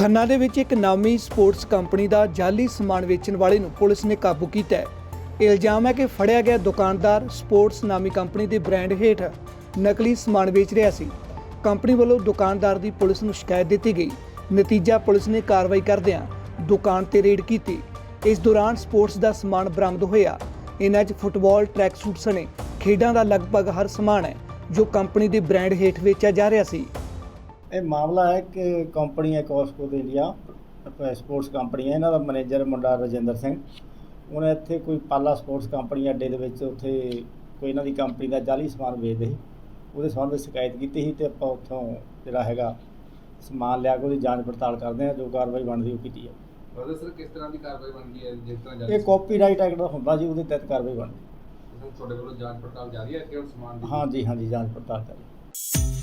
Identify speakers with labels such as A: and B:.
A: ਖੰਨਾ ਦੇ ਵਿੱਚ ਇੱਕ ਨਾਮੀ ਸਪੋਰਟਸ ਕੰਪਨੀ ਦਾ ਜਾਲੀ ਸਮਾਨ ਵੇਚਣ ਵਾਲੇ ਨੂੰ ਪੁਲਿਸ ਨੇ ਕਾਬੂ ਕੀਤਾ ਹੈ। ਇਲਜ਼ਾਮ ਹੈ ਕਿ ਫੜਿਆ ਗਿਆ ਦੁਕਾਨਦਾਰ ਸਪੋਰਟਸ ਨਾਮੀ ਕੰਪਨੀ ਦੇ ਬ੍ਰਾਂਡ ਹੇਠ ਨਕਲੀ ਸਮਾਨ ਵੇਚ ਰਿਹਾ ਸੀ। ਕੰਪਨੀ ਵੱਲੋਂ ਦੁਕਾਨਦਾਰ ਦੀ ਪੁਲਿਸ ਨੂੰ ਸ਼ਿਕਾਇਤ ਦਿੱਤੀ ਗਈ। ਨਤੀਜਾ ਪੁਲਿਸ ਨੇ ਕਾਰਵਾਈ ਕਰਦਿਆਂ ਦੁਕਾਨ ਤੇ ਰੇਡ ਕੀਤੀ। ਇਸ ਦੌਰਾਨ ਸਪੋਰਟਸ ਦਾ ਸਮਾਨ ਬਰਾਮਦ ਹੋਇਆ। ਇਹਨਾਂ 'ਚ ਫੁੱਟਬਾਲ ਟਰੈਕ ਸੂਟ ਸਣੇ ਖੇਡਾਂ ਦਾ ਲਗਭਗ ਹਰ ਸਮਾਨ ਹੈ ਜੋ ਕੰਪਨੀ ਦੇ ਬ੍ਰਾਂਡ ਹੇਠ ਵੇਚਿਆ ਜਾ ਰਿਹਾ ਸੀ।
B: ਇਹ ਮਾਮਲਾ ਹੈ ਕਿ ਕੰਪਨੀ ਹੈ ਕੋਸਕੋ ਦੇ ਇੰਡੀਆ ਸਪੋਰਟਸ ਕੰਪਨੀ ਹੈ ਇਹਨਾਂ ਦਾ ਮੈਨੇਜਰ ਮੁੰਡਾ ਰਜਿੰਦਰ ਸਿੰਘ। ਉਹਨੇ ਇੱਥੇ ਕੋਈ ਪਾਲਾ ਸਪੋਰਟਸ ਕੰਪਨੀ ਅੱਡੇ ਦੇ ਵਿੱਚ ਉੱਥੇ ਕੋਈ ਇਹਨਾਂ ਦੀ ਕੰਪਨੀ ਦਾ ਜਾਲੀ ਸਮਾਨ ਵੇਚਦੇ ਸੀ। ਉਹਦੇ ਸੰਬੰਧ ਵਿੱਚ ਸ਼ਿਕਾਇਤ ਕੀਤੀ ਸੀ ਤੇ ਆਪਾਂ ਉੱਥੋਂ ਜਿਹੜਾ ਹੈਗਾ ਸਮਾਨ ਲਿਆ ਕੇ ਉਹਦੀ ਜਾਂਚ ਪੜਤਾਲ ਕਰਦੇ ਹਾਂ ਜੋ ਕਾਰਵਾਈ ਬਣਦੀ ਉਹ ਕੀਤੀ ਹੈ
C: ਬਰਦਰ ਸਰ ਕਿਸ ਤਰ੍ਹਾਂ ਦੀ ਕਾਰਵਾਈ ਬਣਦੀ ਹੈ ਜਿਸ ਤਰ੍ਹਾਂ
B: ਇਹ ਕਾਪੀਰਾਈਟ ਐਕਟ ਦਾ ਹੁੰਦਾ ਜੀ ਉਹਦੇ ਤਹਿਤ ਕਾਰਵਾਈ ਬਣਦੀ।
C: ਤੁਹਾਡੇ ਵੱਲੋਂ ਜਾਂਚ ਪੜਤਾਲ ਜਾਰੀ ਹੈ ਕਿ ਹੁਣ ਸਮਾਨ ਦੀ?
B: ਹਾਂ ਜੀ ਹਾਂ ਜੀ ਜਾਂਚ ਪੜਤਾਲ ਕਰੀ